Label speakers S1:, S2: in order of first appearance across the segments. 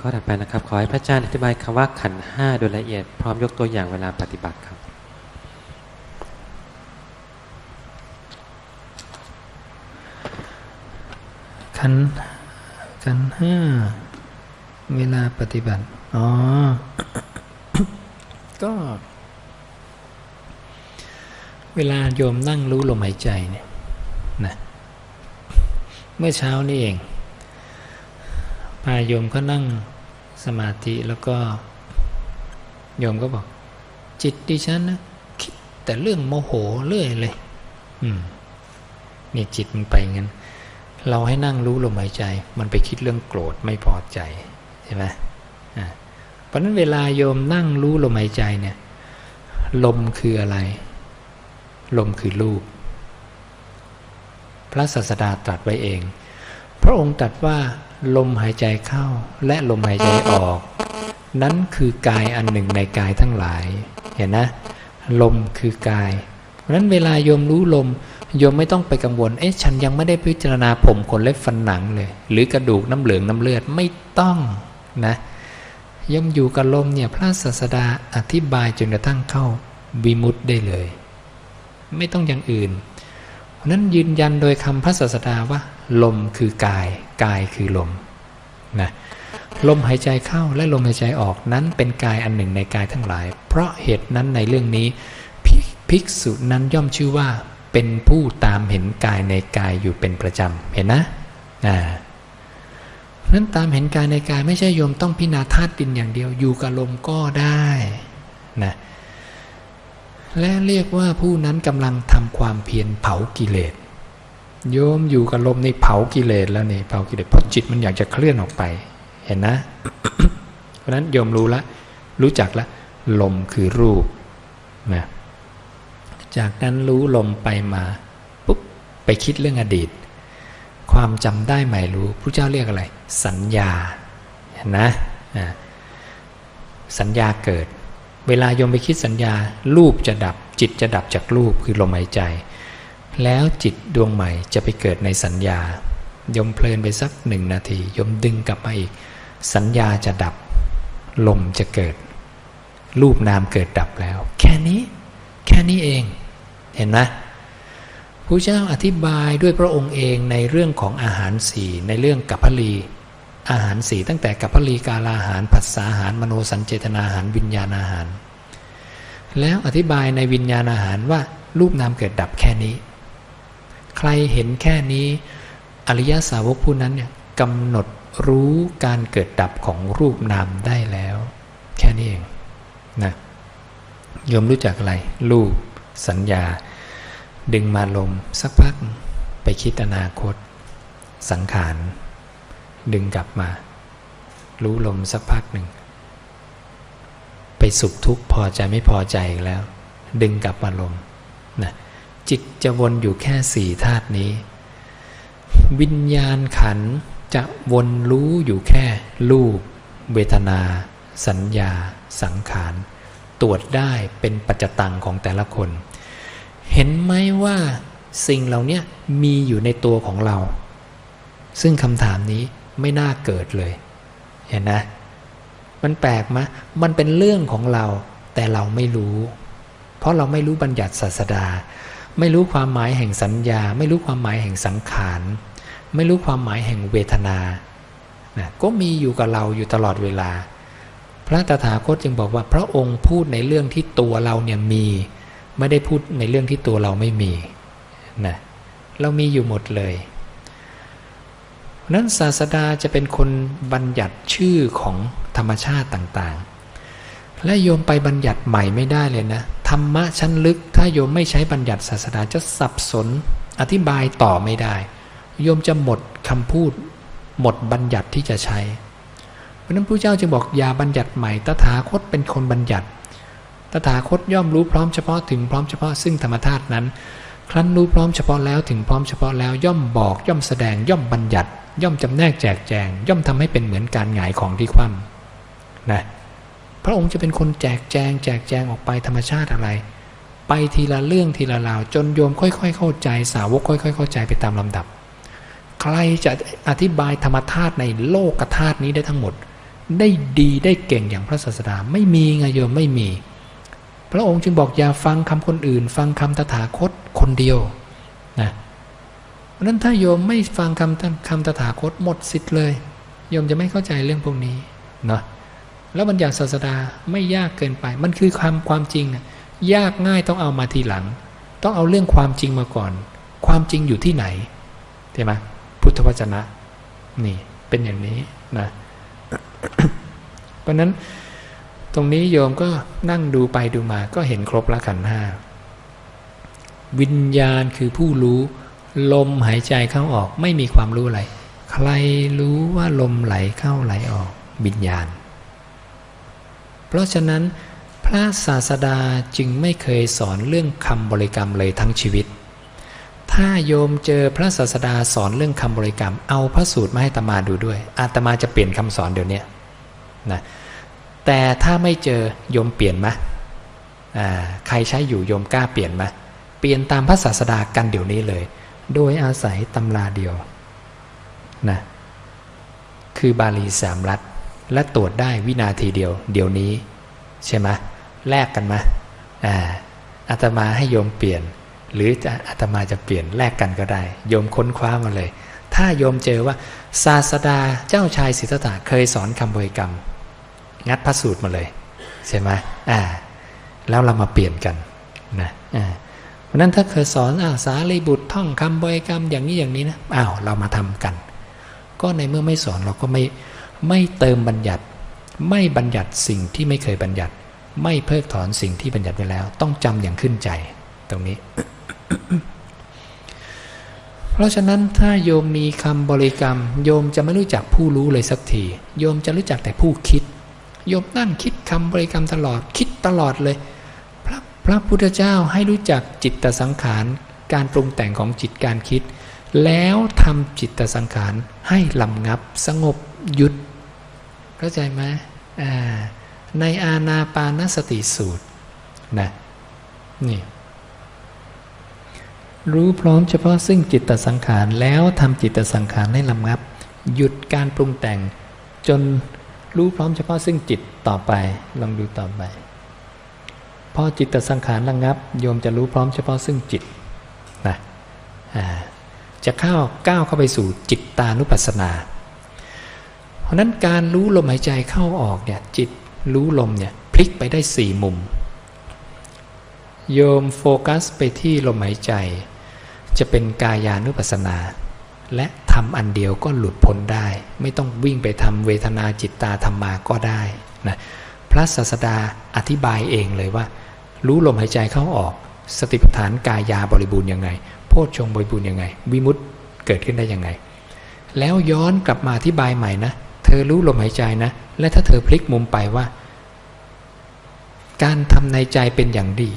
S1: ข้อถัดไปนะครับ ขอให้พระอาจารย์อธิบายคำว่าขันห้าโดยละเอียดพร้อมยกตัวอย่างเวลาปฏิบัติครับ
S2: ขันขันห้าเวลาปฏิบัติ อ๋อ ก็ เวลาโยมนั่งรู้ลมหายใจเนี่ยนะเมื่อเช้านี่เอง โยมก็นั่งสมาธิแล้วก็ โยมก็บอก จิตดิฉันนะคิดแต่เรื่องโมโหเรื่อยเลย อืมนี่จิตมันไปงั้น เราให้นั่งรู้ลมหายใจ มันไปคิดเรื่องโกรธไม่พอใจใช่ไหมอ่าเพราะนั้นเวลาโยมนั่งรู้ลมหายใจเนี่ย ลมคืออะไร ลมคือรูป พระศาสดาตรัสไว้เอง ระองค์ตรัสว่าลมหายใจเข้าและลมหายใจออก นั้นคือกายอันหนึ่งในกายทั้งหลาย เห็นนะ ลมคือกาย เพราะนั้นเวลาโยมรู้ลมโยมไม่ต้องไปกังวล เอ๊ะฉันยังไม่ได้พิจารณาผมขนเล็บฟันหนังเลย หรือกระดูกน้ำเหลืองน้ำเลือดไม่ต้องนะโยมอยู่กับลมเนี่ยพระศาสดาอธิบายจนกระทั่งเข้าวิมุตได้เลย ไม่ต้องอย่างอื่นเพราะนั้นยืนยันโดยคำพระศาสดาว่า ลมคือกาย กายคือลมนะลมหายใจเข้าและลมหายใจออกนั้นเป็นกายอันหนึ่งในกายทั้งหลาย เพราะเหตุนั้นในเรื่องนี้ภิภกษุนั้นย่อมชื่อว่าเป็นผู้ตามเห็นกายในกายอยู่เป็นประจำ เห็นนะอ่านั้นตามเห็นกายในกายไม่ใช่โยมต้องพิจารณาธาตุดินอย่างเดียวอยู่กับลมก็ได้นะและเรียกว่าผู้นั้นกำลังทำความเพียรเผากิเลส โยมอยู่กับลมในเผากิเลสแล้วนี่เผากิเลสเพราะจิตมันอยากจะเคลื่อนออกไป เห็นนะ เพราะนั้นโยมรู้ละ รู้จักละ ลมคือรูปนะจากนั้นรู้ลมไปมาปุ๊บไปคิดเรื่องอดีต ความจำได้ใหม่รู้พระเจ้าเรียกอะไร สัญญาเห็นนะอ่าสัญญาเกิด เวลาโยมไปคิดสัญญา รูปจะดับจิตจะดับจากรูปคือลมหายใจ แล้วจิตดวงใหม่จะไปเกิดในสัญญายมเพลินไปสักหนึ่งนาทียมดึงกลับมาอีก สัญญาจะดับ ลมจะเกิด รูปนามเกิดดับแล้ว แค่นี้แค่นี้เองเห็นไหมพระเจ้าอธิบายด้วยพระองค์เองในเรื่องของอาหารสี่ในเรื่องกัปพลี อาหารสี่ตั้งแต่กัปพลีกาลาหารผัสสาหารมโนสัญเจตนาอาหารวิญญาณอาหาร แล้วอธิบายในวิญญาณอาหารว่ารูปนามเกิดดับแค่นี้ ใครเห็นแค่นี้ อริยสาวกผู้นั้นเนี่ยกำหนดรู้การเกิดดับของรูปนามได้แล้ว แค่นี้เองนะโยมรู้จักอะไร รูป สัญญา ดึงมาลมสักพัก ไปคิดอนาคต สังขาร ดึงกลับมา รู้ลมสักพักหนึ่ง ไปสุขทุกข์พอใจไม่พอใจอีกแล้ว ดึงกลับมาลมนะ จิตจะวนอยู่แค่สี่ธาตุนี้ วิญญาณขันจะวนรู้อยู่แค่รูป เวทนา สัญญา สังขาร ตรวจได้เป็นปัจจตังของแต่ละคน เห็นไหมว่าสิ่งเหล่านี้มีอยู่ในตัวของเรา ซึ่งคำถามนี้ไม่น่าเกิดเลย เห็นนะ มันแปลกไหมมันเป็นเรื่องของเราแต่เราไม่รู้ เพราะเราไม่รู้บัญญัติศาสดา ไม่รู้ความหมายแห่งสัญญา ไม่รู้ความหมายแห่งสังขาร ไม่รู้ความหมายแห่งเวทนานะก็มีอยู่กับเราอยู่ตลอดเวลา พระตถาคตจึงบอกว่าพระองค์พูดในเรื่องที่ตัวเราเนี่ยมี ไม่ได้พูดในเรื่องที่ตัวเราไม่มีนะเรามีอยู่หมดเลยนั้นศาสดาจะเป็นคนบัญญัติชื่อของธรรมชาติต่างๆ และโยมไปบัญญัติใหม่ไม่ได้เลยนะ ธรรมะชั้นลึก ถ้าโยมไม่ใช้บัญญัติศาสดาจะสับสน อธิบายต่อไม่ได้ โยมจะหมดคำพูด หมดบัญญัติที่จะใช้ เพราะนั้นพระเจ้าจึงบอกอย่าบัญญัติใหม่ตถาคตเป็นคนบัญญัติตถาคตย่อมรู้พร้อมเฉพาะถึงพร้อมเฉพาะซึ่งธรรมธาตุนั้น ครั้นรู้พร้อมเฉพาะแล้วถึงพร้อมเฉพาะแล้วย่อมบอกย่อมแสดงย่อมบัญญัติ ย่อมจำแนกแจกแจง ย่อมทำให้เป็นเหมือนการหงายของที่คว่ำนะ พระองค์จะเป็นคนแจกแจง แจกแจงออกไปธรรมชาติอะไร ไปทีละเรื่องทีละราว จนโยมค่อย ๆ เข้าใจ สาวกค่อย ๆ เข้าใจไปตามลำดับ ใครจะอธิบายธรรมธาตุในโลกธาตุนี้ได้ทั้งหมด ได้ดีได้เก่งอย่างพระศาสดาไม่มีไงโยมไม่มี พระองค์จึงบอกอย่าฟังคำคนอื่น ฟังคำตถาคตคนเดียวนะเพราะนั้นถ้าโยมไม่ฟังคำคำตถาคตหมดสิทธิ์เลย โยมจะไม่เข้าใจเรื่องพวกนี้เนาะ แล้วบัญญัติศาสดาไม่ยากเกินไป มันคือความความจริงยากง่ายต้องเอามาทีหลัง ต้องเอาเรื่องความจริงมาก่อน ความจริงอยู่ที่ไหนใช่ไหมพุทธวจนะนี่เป็นอย่างนี้นะเพราะนั้นตรงนี้โยมก็นั่งดูไปดูมาก็เห็นครบละขันห้าวิญญาณคือผู้รู้ลมหายใจเข้าออก ไม่มีความรู้อะไร ใครรู้ว่าลมไหลเข้าไหลออกวิญญาณ เพราะฉะนั้น พระศาสดาจึงไม่เคยสอนเรื่องคำบริกรรมเลยทั้งชีวิต ถ้าโยมเจอพระศาสดาสอนเรื่องคำบริกรรม เอาพระสูตรมาให้ตมาดูด้วย อาตมาจะเปลี่ยนคำสอนเดี๋ยวนี้นะแต่ถ้าไม่เจอโยมเปลี่ยนไหมอ่าใครใช้อยู่โยมกล้าเปลี่ยนไหมเปลี่ยนตามพระศาสดากันเดี๋ยวนี้เลย โดยอาศัยตำราเดียวนะคือบาลีสามรัฐ และตรวจได้วินาทีเดียว เดี๋ยวนี้ ใช่ไหมแลกกันไหมอ่าอาตมาให้โยมเปลี่ยน หรือจะอาตมาจะเปลี่ยนแลกกันก็ได้ โยมค้นคว้ามาเลย ถ้าโยมเจอว่า ศาสดาเจ้าชายสิทธัตถะเคยสอนคำบริกรรม งัดพระสูตรมาเลย ใช่ไหมอ่า แล้วเรามาเปลี่ยนกันนะอ่าเพราะนั้นถ้าเคยสอนอาสาลีบุตรท่องคำบริกรรมอย่างนี้อย่างนี้นะอ้าวเรามาทำกัน ก็ในเมื่อไม่สอนเราก็ไม่ ไม่เติมบัญญัติ ไม่บัญญัติสิ่งที่ไม่เคยบัญญัติ ไม่เพิกถอนสิ่งที่บัญญัติไว้แล้ว ต้องจำอย่างขึ้นใจตรงนี้ เพราะฉะนั้นถ้าโยมมีคำบริกรรม โยมจะไม่รู้จักผู้รู้เลยสักที โยมจะรู้จักแต่ผู้คิด โยมนั่งคิดคำบริกรรมตลอดคิดตลอดเลย พระพระพุทธเจ้าให้รู้จักจิตตสังขารการปรุงแต่งของจิตการคิด แล้วทำจิตตสังขารให้ลำงับสงบ หยุดเข้าใจไหมในอาณาปานสติสูตรนะนี่รู้พร้อมเฉพาะซึ่งจิตตสังขารแล้วทำจิตตสังขารให้ลำงับ หยุดการปรุงแต่ง จนรู้พร้อมเฉพาะซึ่งจิตต่อไปลองดูต่อไปพอจิตตสังขารระงับ โยมจะรู้พร้อมเฉพาะซึ่งจิตนะจะเข้าก้าวเข้าไปสู่จิตตานุปัสสนา ราะนั้นการรู้ลมหายใจเข้าออกเนี่ยจิตรู้ลมเนี่ยพลิกไปได้สี่มุม โยมโฟกัสไปที่ลมหายใจ จะเป็นกายานุปัสสนา และทำอันเดียวก็หลุดพ้นได้ ไม่ต้องวิ่งไปทำเวทนาจิตตาธรรมาก็ได้นะพระศาสดาอธิบายเองเลยว่า รู้ลมหายใจเข้าออก สติปัฏฐานกายาบริบูรณ์ยังไง โพชฌงบริบูรณ์ยังไง วิมุตติเกิดขึ้นได้ยังไง แล้วย้อนกลับมาอธิบายใหม่นะ เธอรู้ลมหายใจนะ และถ้าเธอพลิกมุมไปว่า การทำในใจเป็นอย่างดี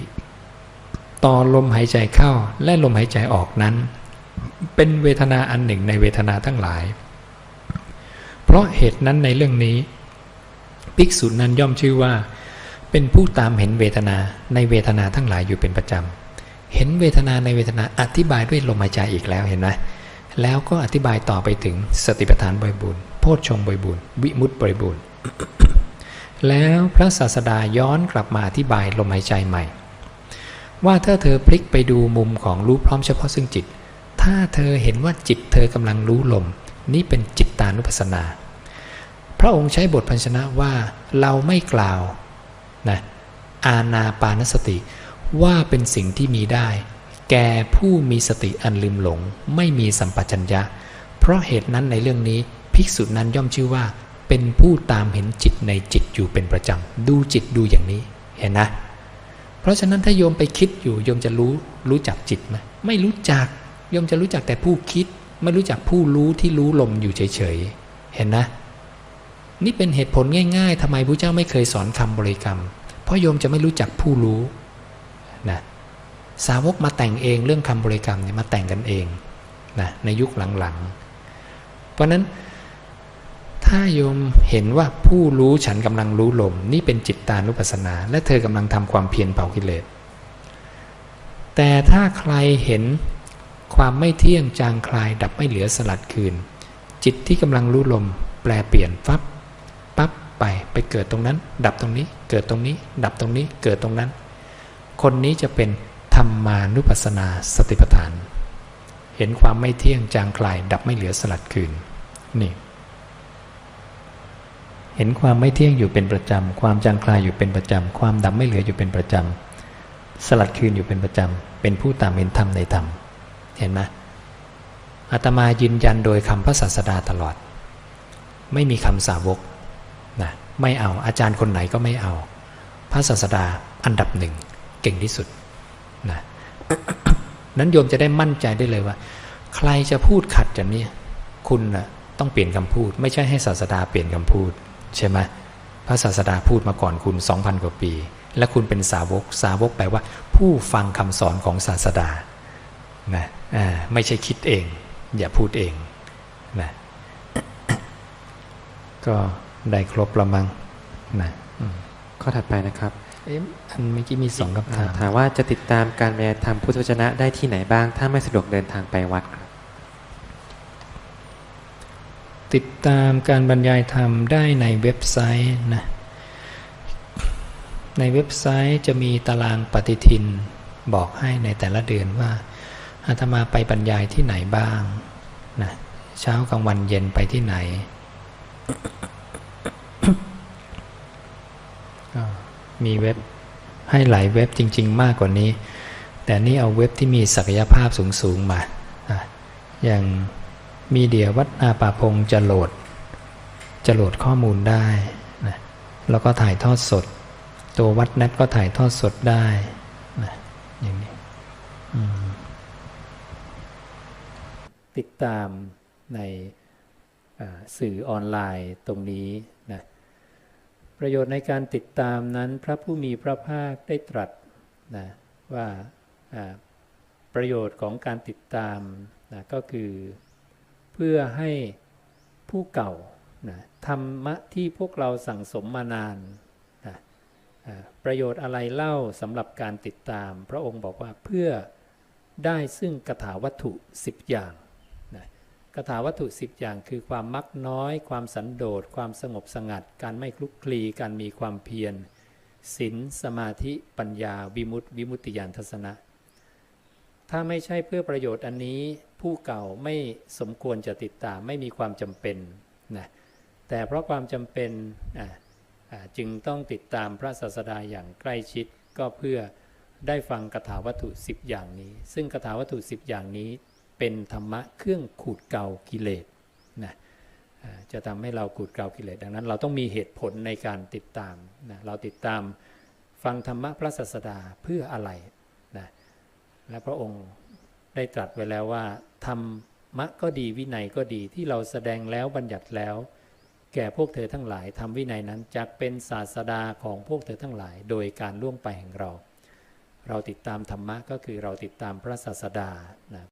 S2: ต่อลมหายใจเข้าและลมหายใจออกนั้น เป็นเวทนาอันหนึ่งในเวทนาทั้งหลาย เพราะเหตุนั้นในเรื่องนี้ ภิกษุนั้นย่อมชื่อว่า เป็นผู้ตามเห็นเวทนาในเวทนาทั้งหลายอยู่เป็นประจำเห็นเวทนาในเวทนาอธิบายด้วยลมหายใจอีกแล้วเห็นไหมแล้วก็อธิบายต่อไปถึงสติปัฏฐานบริบูรณ์ โพชฌงค์บริบูรณ์วิมุตติบริบูรณ์ แล้วพระศาสดาย้อนกลับมาอธิบายลมหายใจใหม่ ว่าถ้าเธอพลิกไปดูมุมของรู้พร้อมเฉพาะซึ่งจิต ถ้าเธอเห็นว่าจิตเธอกำลังรู้ลม นี่เป็นจิตตานุปัสสนา พระองค์ใช้บทพันชนะว่าเราไม่กล่าวนะอาณาปานสติว่าเป็นสิ่งที่มีได้ แก่ผู้มีสติอันลืมหลง ไม่มีสัมปชัญญะ เพราะเหตุนั้นในเรื่องนี้ ภิกษุนั้นย่อมชื่อว่า เป็นผู้ตามเห็นจิตในจิตอยู่เป็นประจำ ดูจิตดูอย่างนี้เห็นนะ เพราะฉะนั้นถ้าโยมไปคิดอยู่โยมจะรู้รู้จักจิตไหมไม่รู้จักโยมจะรู้จักแต่ผู้คิด ไม่รู้จักผู้รู้ที่รู้ลมอยู่เฉยๆเห็นนะ นี่เป็นเหตุผลง่ายๆทำไมพระเจ้าไม่เคยสอนคำบริกรรม เพราะโยมจะไม่รู้จักผู้รู้นะสาวกมาแต่งเองเรื่องคำบริกรรมเนี่ยมาแต่งกันเองนะในยุคหลังๆ เพราะนั้น ถ้าโยมเห็นว่าผู้รู้ฉันกำลังรู้ลม นี่เป็นจิตตานุปัสสนา และเธอกำลังทำความเพียรเผากิเลส แต่ถ้าใครเห็นความไม่เที่ยงจางคลายดับไม่เหลือสลัดคืน จิตที่กำลังรู้ลม แปลเปลี่ยนฟับปั๊บไปไปเกิดตรงนั้น ดับตรงนี้ เกิดตรงนี้ ดับตรงนี้เกิดตรงนั้น คนนี้จะเป็นธรรมานุปัสสนาสติปัฏฐาน เห็นความไม่เที่ยงจางคลาย ดับไม่เหลือสลัดคืนนี่ ห็นความไม่เที่ยงอยู่เป็นประจำ ความจางคลายอยู่เป็นประจำ ความดับไม่เหลืออยู่เป็นประจำ สลัดคืนอยู่เป็นประจำ เป็นผู้ตามเห็นธรรมในธรรม เห็นไหมอาตมายืนยันโดยคำพระศาสดาตลอด ไม่มีคำสาวกนะไม่เอาอาจารย์คนไหนก็ไม่เอา พระศาสดาอันดับหนึ่งเก่งที่สุดนะนั้นโยมจะได้มั่นใจได้เลยว่า ใครจะพูดขัดจากนี้คุณนะต้องเปลี่ยนคำพูด ไม่ใช่ให้ศาสดาเปลี่ยนคำพูด ใช่ไหมพระศาสดาพูดมาก่อนคุณ 2,000 กว่าปี และคุณเป็นสาวกสาวกแปลว่า ผู้ฟังคำสอนของศาสดานะอ่าไม่ใช่คิดเอง อย่าพูดเองนะก็ได้ครบละมังนะอืม
S1: ข้อถัดไปนะครับ
S2: เอ๊ะอันเมื่อกี้มีสองคำถาม
S1: ถามว่าจะติดตามการบรรยายธรรมพุทธวจนะได้ที่ไหนบ้าง ถ้าไม่สะดวกเดินทางไปวัดครับ
S2: ติดตามการบรรยายธรรมได้ในเว็บไซต์นะในเว็บไซต์จะมีตารางปฏิทิน บอกให้ในแต่ละเดือนว่าอาตมาไปบรรยายที่ไหนบ้างนะเช้ากลางวันเย็นไปที่ไหนก็มีเว็บให้หลายเว็บจริง ๆ มากกว่านี้ แต่นี่เอาเว็บที่มีศักยภาพสูง ๆ มาอะอย่าง มีเดียวัดนาป่าพงจะโหลด จะโหลดข้อมูลได้นะแล้วก็ถ่ายทอดสด ตัววัดนัดก็ถ่ายทอดสดได้นะอย่างนี้ติดตามในสื่อออนไลน์ตรงนี้นะประโยชน์ในการติดตามนั้นพระผู้มีพระภาคได้ตรัสนะว่าประโยชน์ของการติดตามนะก็คือ พื่อให้ผู้เก่านะธรรมะที่พวกเราสั่งสมมานานนะประโยชน์อะไรเล่าสำหรับการติดตาม พระองค์บอกว่าเพื่อได้ซึ่งกถาวัตถุ 10 อย่างนะกถาวัตถุ 10 อย่างคือความมักน้อย ความสันโดษ ความสงบสงัด การไม่คลุกคลี การมีความเพียรศีลสมาธิปัญญา วิมุตติ วิมุตติญาณทัศนะ ถ้าไม่ใช่เพื่อประโยชน์อันนี้ผู้เก่าไม่สมควรจะติดตามไม่มีความจำเป็นนะแต่เพราะความจำเป็นจึงต้องติดตามพระศาสดาอย่างใกล้ชิดก็เพื่อได้ฟังคาถาวัตถุ 10 อย่างนี้ ซึ่งคาถาวัตถุ 10 อย่างนี้ เป็นธรรมะเครื่องขูดเกลากิเลสนะจะทำให้เราขูดเกลากิเลสดังนั้น เราต้องมีเหตุผลในการติดตามนะเราติดตามฟังธรรมะพระศาสดาเพื่ออะไร และพระองค์ได้ตรัสไว้แล้วว่าธรรมะก็ดีวินัยก็ดีที่เราแสดงแล้วบัญญัติแล้ว แก่พวกเธอทั้งหลายทำวินัยนั้นจักเป็นศาสดาของพวกเธอทั้งหลาย โดยการล่วงไปแห่งเรา เราติดตามธรรมะก็คือเราติดตามพระศาสดานะ